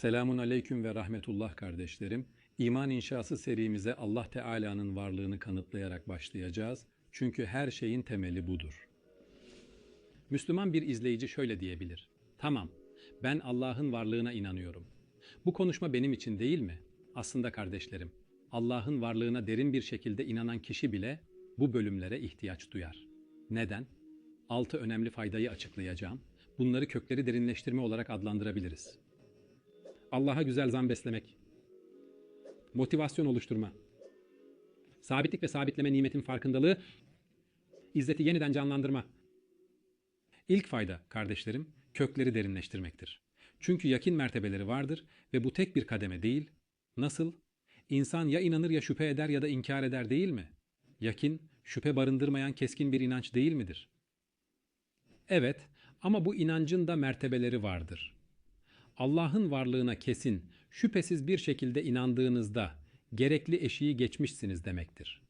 Selamun aleyküm ve rahmetullah kardeşlerim. İman inşası serimize Allah Teala'nın varlığını kanıtlayarak başlayacağız. Çünkü her şeyin temeli budur. Müslüman bir izleyici şöyle diyebilir. Tamam, ben Allah'ın varlığına inanıyorum. Bu konuşma benim için değil mi? Aslında kardeşlerim, Allah'ın varlığına derin bir şekilde inanan kişi bile bu bölümlere ihtiyaç duyar. Neden? Altı önemli faydayı açıklayacağım. Bunları kökleri derinleştirme olarak adlandırabiliriz. Allah'a güzel zan beslemek. Motivasyon oluşturma. Sabitlik ve sabitleme nimetin farkındalığı. İzzeti yeniden canlandırma. İlk fayda kardeşlerim kökleri derinleştirmektir. Çünkü yakin mertebeleri vardır ve bu tek bir kademe değil. Nasıl? İnsan ya inanır ya şüphe eder ya da inkar eder değil mi? Yakin, şüphe barındırmayan keskin bir inanç değil midir? Evet ama bu inancın da mertebeleri vardır. Allah'ın varlığına kesin, şüphesiz bir şekilde inandığınızda gerekli eşiği geçmişsiniz demektir.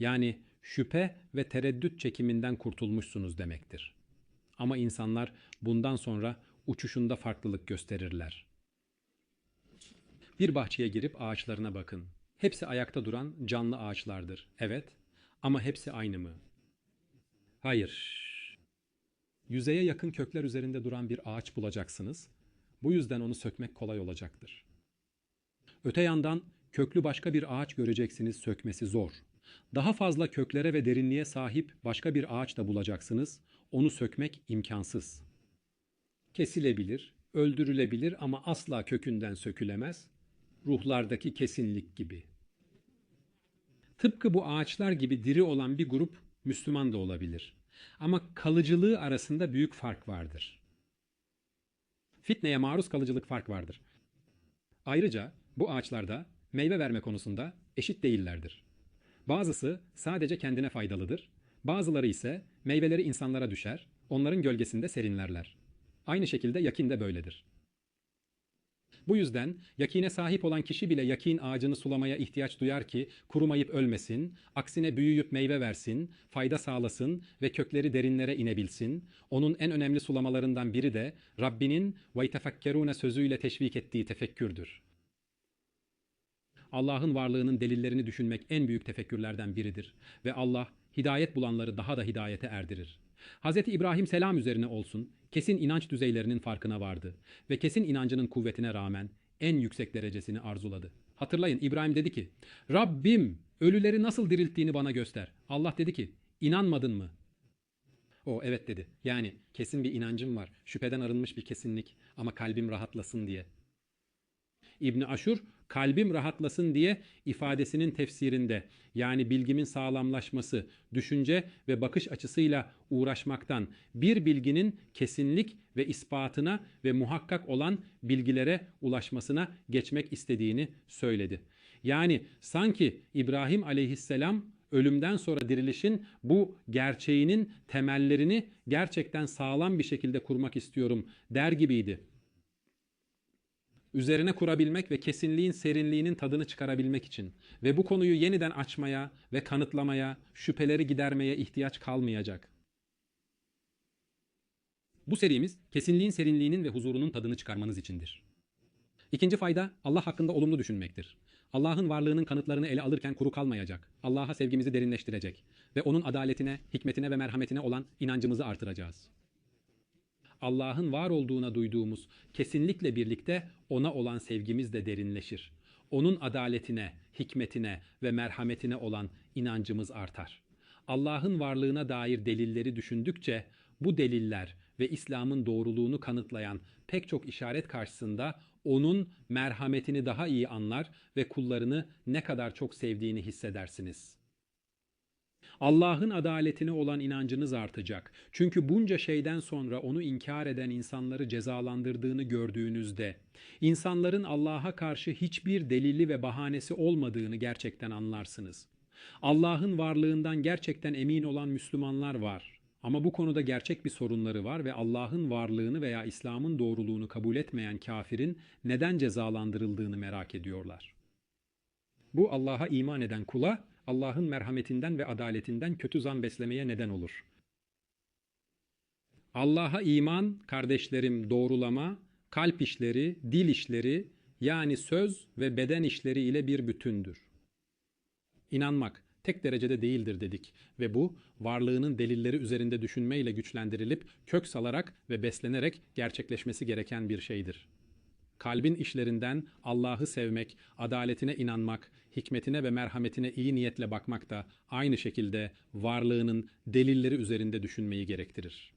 Yani şüphe ve tereddüt çekiminden kurtulmuşsunuz demektir. Ama insanlar bundan sonra uçuşunda farklılık gösterirler. Bir bahçeye girip ağaçlarına bakın. Hepsi ayakta duran canlı ağaçlardır. Evet ama hepsi aynı mı? Hayır. Yüzeye yakın kökler üzerinde duran bir ağaç bulacaksınız. Bu yüzden onu sökmek kolay olacaktır. Öte yandan köklü başka bir ağaç göreceksiniz sökmesi zor. Daha fazla köklere ve derinliğe sahip başka bir ağaç da bulacaksınız. Onu sökmek imkansız. Kesilebilir, öldürülebilir ama asla kökünden sökülemez. Ruhlardaki kesinlik gibi. Tıpkı bu ağaçlar gibi diri olan bir grup Müslüman da olabilir. Ama kalıcılığı arasında büyük fark vardır. Fitneye maruz kalıcılık fark vardır. Ayrıca bu ağaçlarda meyve verme konusunda eşit değillerdir. Bazısı sadece kendine faydalıdır, bazıları ise meyveleri insanlara düşer, onların gölgesinde serinlerler. Aynı şekilde yakin de böyledir. Bu yüzden yakine sahip olan kişi bile yakin ağacını sulamaya ihtiyaç duyar ki kurumayıp ölmesin, aksine büyüyüp meyve versin, fayda sağlasın ve kökleri derinlere inebilsin. Onun en önemli sulamalarından biri de Rabbinin وَيْتَفَكَّرُونَ sözüyle teşvik ettiği tefekkürdür. Allah'ın varlığının delillerini düşünmek en büyük tefekkürlerden biridir ve Allah hidayet bulanları daha da hidayete erdirir. Hz. İbrahim selam üzerine olsun, kesin inanç düzeylerinin farkına vardı ve kesin inancının kuvvetine rağmen en yüksek derecesini arzuladı. Hatırlayın İbrahim dedi ki, Rabbim ölüleri nasıl dirilttiğini bana göster. Allah dedi ki, inanmadın mı? O evet dedi. Yani kesin bir inancım var. Şüpheden arınmış bir kesinlik ama kalbim rahatlasın diye. İbni Aşur kalbim rahatlasın diye ifadesinin tefsirinde yani bilgimin sağlamlaşması, düşünce ve bakış açısıyla uğraşmaktan bir bilginin kesinlik ve ispatına ve muhakkak olan bilgilere ulaşmasına geçmek istediğini söyledi. Yani sanki İbrahim aleyhisselam ölümden sonra dirilişin bu gerçeğinin temellerini gerçekten sağlam bir şekilde kurmak istiyorum der gibiydi üzerine kurabilmek ve kesinliğin serinliğinin tadını çıkarabilmek için ve bu konuyu yeniden açmaya ve kanıtlamaya, şüpheleri gidermeye ihtiyaç kalmayacak. Bu serimiz kesinliğin serinliğinin ve huzurunun tadını çıkarmanız içindir. İkinci fayda Allah hakkında olumlu düşünmektir. Allah'ın varlığının kanıtlarını ele alırken kuru kalmayacak. Allah'a sevgimizi derinleştirecek ve onun adaletine, hikmetine ve merhametine olan inancımızı artıracağız. Allah'ın var olduğuna duyduğumuz kesinlikle birlikte ona olan sevgimiz de derinleşir. Onun adaletine, hikmetine ve merhametine olan inancımız artar. Allah'ın varlığına dair delilleri düşündükçe bu deliller ve İslam'ın doğruluğunu kanıtlayan pek çok işaret karşısında onun merhametini daha iyi anlar ve kullarını ne kadar çok sevdiğini hissedersiniz.'' Allah'ın adaletine olan inancınız artacak. Çünkü bunca şeyden sonra onu inkar eden insanları cezalandırdığını gördüğünüzde, insanların Allah'a karşı hiçbir delili ve bahanesi olmadığını gerçekten anlarsınız. Allah'ın varlığından gerçekten emin olan Müslümanlar var. Ama bu konuda gerçek bir sorunları var ve Allah'ın varlığını veya İslam'ın doğruluğunu kabul etmeyen kafirin neden cezalandırıldığını merak ediyorlar. Bu Allah'a iman eden kula Allah'ın merhametinden ve adaletinden kötü zan beslemeye neden olur. Allah'a iman, kardeşlerim doğrulama, kalp işleri, dil işleri yani söz ve beden işleri ile bir bütündür. İnanmak tek derecede değildir dedik ve bu varlığının delilleri üzerinde düşünmeyle güçlendirilip kök salarak ve beslenerek gerçekleşmesi gereken bir şeydir. Kalbin işlerinden Allah'ı sevmek, adaletine inanmak, hikmetine ve merhametine iyi niyetle bakmak da aynı şekilde varlığının delilleri üzerinde düşünmeyi gerektirir.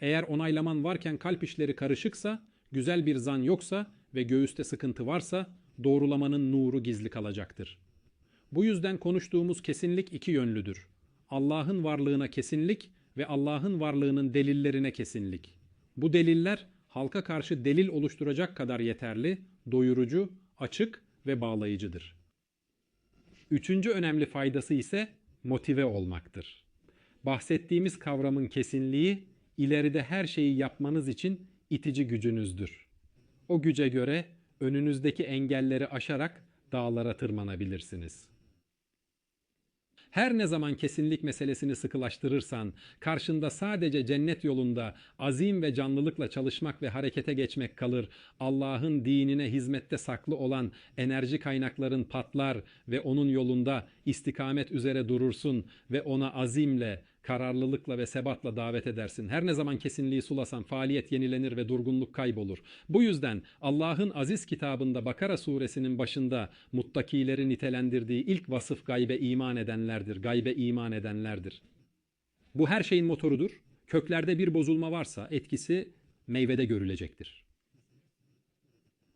Eğer onaylaman varken kalp işleri karışıksa, güzel bir zan yoksa ve göğüste sıkıntı varsa doğrulamanın nuru gizli kalacaktır. Bu yüzden konuştuğumuz kesinlik iki yönlüdür. Allah'ın varlığına kesinlik ve Allah'ın varlığının delillerine kesinlik. Bu deliller halka karşı delil oluşturacak kadar yeterli, doyurucu, açık ve bağlayıcıdır. Üçüncü önemli faydası ise motive olmaktır. Bahsettiğimiz kavramın kesinliği ileride her şeyi yapmanız için itici gücünüzdür. O güce göre önünüzdeki engelleri aşarak dağlara tırmanabilirsiniz. Her ne zaman kesinlik meselesini sıkılaştırırsan, karşında sadece cennet yolunda azim ve canlılıkla çalışmak ve harekete geçmek kalır. Allah'ın dinine hizmette saklı olan enerji kaynakların patlar ve onun yolunda istikamet üzere durursun ve ona azimle, kararlılıkla ve sebatla davet edersin. Her ne zaman kesinliği sulasan faaliyet yenilenir ve durgunluk kaybolur. Bu yüzden Allah'ın aziz kitabında Bakara suresinin başında muttakileri nitelendirdiği ilk vasıf gaybe iman edenlerdir. Gaybe iman edenlerdir. Bu her şeyin motorudur. Köklerde bir bozulma varsa etkisi meyvede görülecektir.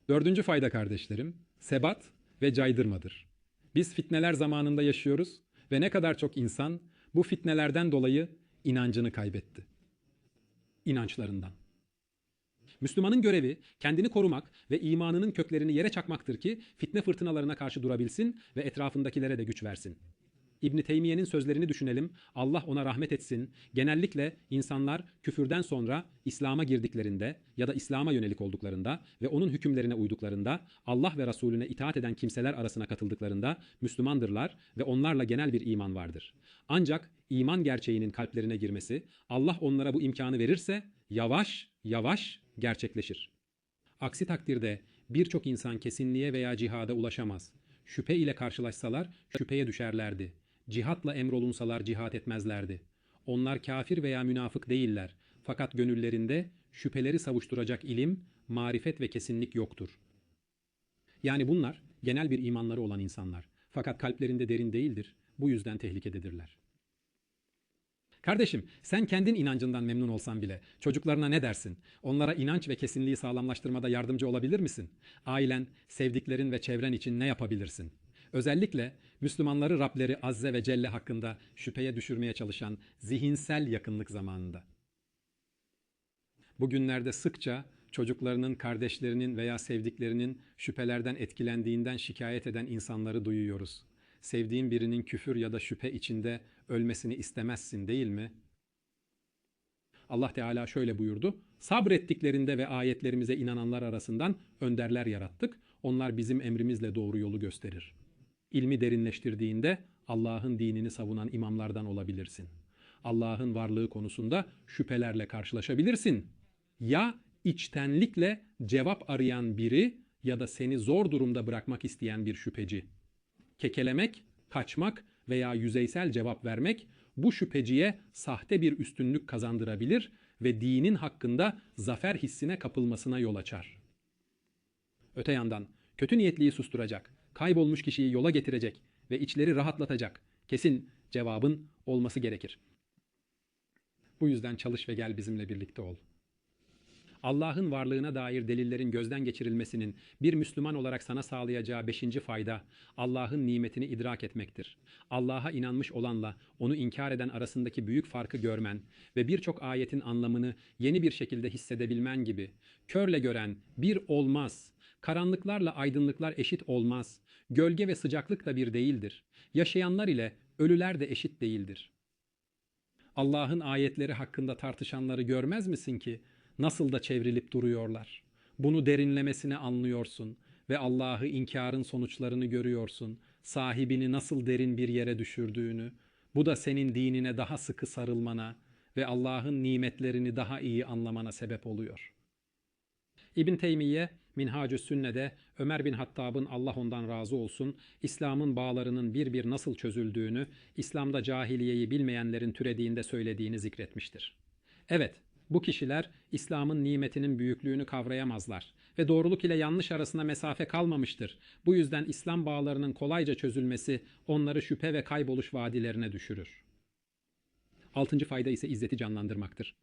Dördüncü fayda kardeşlerim, sebat ve caydırmadır. Biz fitneler zamanında yaşıyoruz ve ne kadar çok insan bu fitnelerden dolayı inancını kaybetti. İnançlarından. Müslümanın görevi kendini korumak ve imanının köklerini yere çakmaktır ki fitne fırtınalarına karşı durabilsin ve etrafındakilere de güç versin. İbn Teymiye'nin sözlerini düşünelim. Allah ona rahmet etsin. Genellikle insanlar küfürden sonra İslam'a girdiklerinde ya da İslam'a yönelik olduklarında ve onun hükümlerine uyduklarında Allah ve Resulüne itaat eden kimseler arasına katıldıklarında Müslümandırlar ve onlarla genel bir iman vardır. Ancak iman gerçeğinin kalplerine girmesi Allah onlara bu imkanı verirse yavaş yavaş gerçekleşir. Aksi takdirde birçok insan kesinliğe veya cihada ulaşamaz. Şüphe ile karşılaşsalar şüpheye düşerlerdi cihatla emrolunsalar cihat etmezlerdi. Onlar kafir veya münafık değiller. Fakat gönüllerinde şüpheleri savuşturacak ilim, marifet ve kesinlik yoktur. Yani bunlar genel bir imanları olan insanlar. Fakat kalplerinde derin değildir. Bu yüzden tehlikededirler. Kardeşim, sen kendin inancından memnun olsan bile çocuklarına ne dersin? Onlara inanç ve kesinliği sağlamlaştırmada yardımcı olabilir misin? Ailen, sevdiklerin ve çevren için ne yapabilirsin? Özellikle Müslümanları Rableri Azze ve Celle hakkında şüpheye düşürmeye çalışan zihinsel yakınlık zamanında. Bugünlerde sıkça çocuklarının, kardeşlerinin veya sevdiklerinin şüphelerden etkilendiğinden şikayet eden insanları duyuyoruz. Sevdiğin birinin küfür ya da şüphe içinde ölmesini istemezsin değil mi? Allah Teala şöyle buyurdu. Sabrettiklerinde ve ayetlerimize inananlar arasından önderler yarattık. Onlar bizim emrimizle doğru yolu gösterir ilmi derinleştirdiğinde Allah'ın dinini savunan imamlardan olabilirsin. Allah'ın varlığı konusunda şüphelerle karşılaşabilirsin. Ya içtenlikle cevap arayan biri ya da seni zor durumda bırakmak isteyen bir şüpheci. Kekelemek, kaçmak veya yüzeysel cevap vermek bu şüpheciye sahte bir üstünlük kazandırabilir ve dinin hakkında zafer hissine kapılmasına yol açar. Öte yandan kötü niyetliyi susturacak, kaybolmuş kişiyi yola getirecek ve içleri rahatlatacak kesin cevabın olması gerekir. Bu yüzden çalış ve gel bizimle birlikte ol. Allah'ın varlığına dair delillerin gözden geçirilmesinin bir Müslüman olarak sana sağlayacağı beşinci fayda Allah'ın nimetini idrak etmektir. Allah'a inanmış olanla onu inkar eden arasındaki büyük farkı görmen ve birçok ayetin anlamını yeni bir şekilde hissedebilmen gibi körle gören bir olmaz, karanlıklarla aydınlıklar eşit olmaz, Gölge ve sıcaklık da bir değildir. Yaşayanlar ile ölüler de eşit değildir. Allah'ın ayetleri hakkında tartışanları görmez misin ki nasıl da çevrilip duruyorlar? Bunu derinlemesine anlıyorsun ve Allah'ı inkarın sonuçlarını görüyorsun. Sahibini nasıl derin bir yere düşürdüğünü. Bu da senin dinine daha sıkı sarılmana ve Allah'ın nimetlerini daha iyi anlamana sebep oluyor. İbn Teymiye Minhacü Sünne'de Ömer bin Hattab'ın Allah ondan razı olsun İslam'ın bağlarının bir bir nasıl çözüldüğünü, İslam'da cahiliyeyi bilmeyenlerin türediğinde söylediğini zikretmiştir. Evet, bu kişiler İslam'ın nimetinin büyüklüğünü kavrayamazlar ve doğruluk ile yanlış arasında mesafe kalmamıştır. Bu yüzden İslam bağlarının kolayca çözülmesi onları şüphe ve kayboluş vadilerine düşürür. Altıncı fayda ise izzeti canlandırmaktır.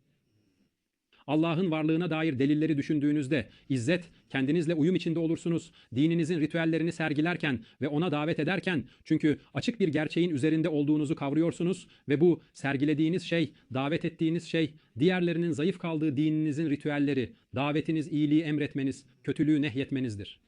Allah'ın varlığına dair delilleri düşündüğünüzde izzet kendinizle uyum içinde olursunuz. Dininizin ritüellerini sergilerken ve ona davet ederken çünkü açık bir gerçeğin üzerinde olduğunuzu kavruyorsunuz ve bu sergilediğiniz şey, davet ettiğiniz şey diğerlerinin zayıf kaldığı dininizin ritüelleri, davetiniz iyiliği emretmeniz, kötülüğü nehyetmenizdir.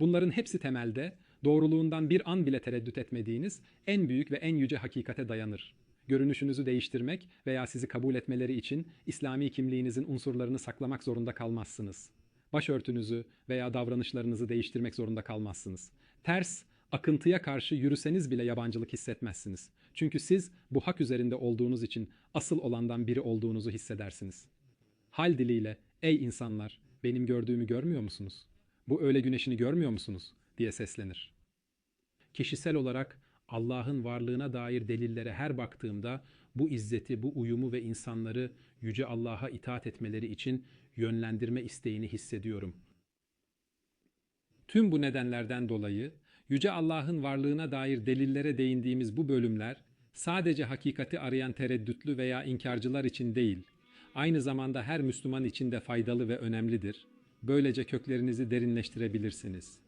Bunların hepsi temelde doğruluğundan bir an bile tereddüt etmediğiniz en büyük ve en yüce hakikate dayanır görünüşünüzü değiştirmek veya sizi kabul etmeleri için İslami kimliğinizin unsurlarını saklamak zorunda kalmazsınız. Başörtünüzü veya davranışlarınızı değiştirmek zorunda kalmazsınız. Ters, akıntıya karşı yürüseniz bile yabancılık hissetmezsiniz. Çünkü siz bu hak üzerinde olduğunuz için asıl olandan biri olduğunuzu hissedersiniz. Hal diliyle, ey insanlar, benim gördüğümü görmüyor musunuz? Bu öğle güneşini görmüyor musunuz? diye seslenir. Kişisel olarak Allah'ın varlığına dair delillere her baktığımda bu izzeti, bu uyumu ve insanları yüce Allah'a itaat etmeleri için yönlendirme isteğini hissediyorum. Tüm bu nedenlerden dolayı yüce Allah'ın varlığına dair delillere değindiğimiz bu bölümler sadece hakikati arayan tereddütlü veya inkarcılar için değil, aynı zamanda her Müslüman için de faydalı ve önemlidir. Böylece köklerinizi derinleştirebilirsiniz.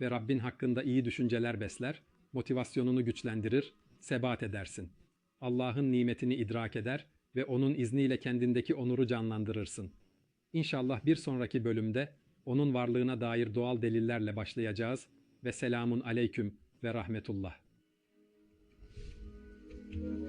Ve Rabbin hakkında iyi düşünceler besler, motivasyonunu güçlendirir, sebat edersin. Allah'ın nimetini idrak eder ve onun izniyle kendindeki onuru canlandırırsın. İnşallah bir sonraki bölümde onun varlığına dair doğal delillerle başlayacağız ve selamun aleyküm ve rahmetullah. Thank you.